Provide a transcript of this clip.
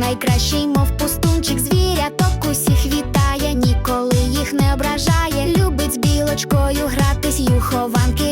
найкращий, мов пустунчик звіря, звіряток усіх вітає, ніколи їх не ображає. Любить з білочкою гратись, юхованки.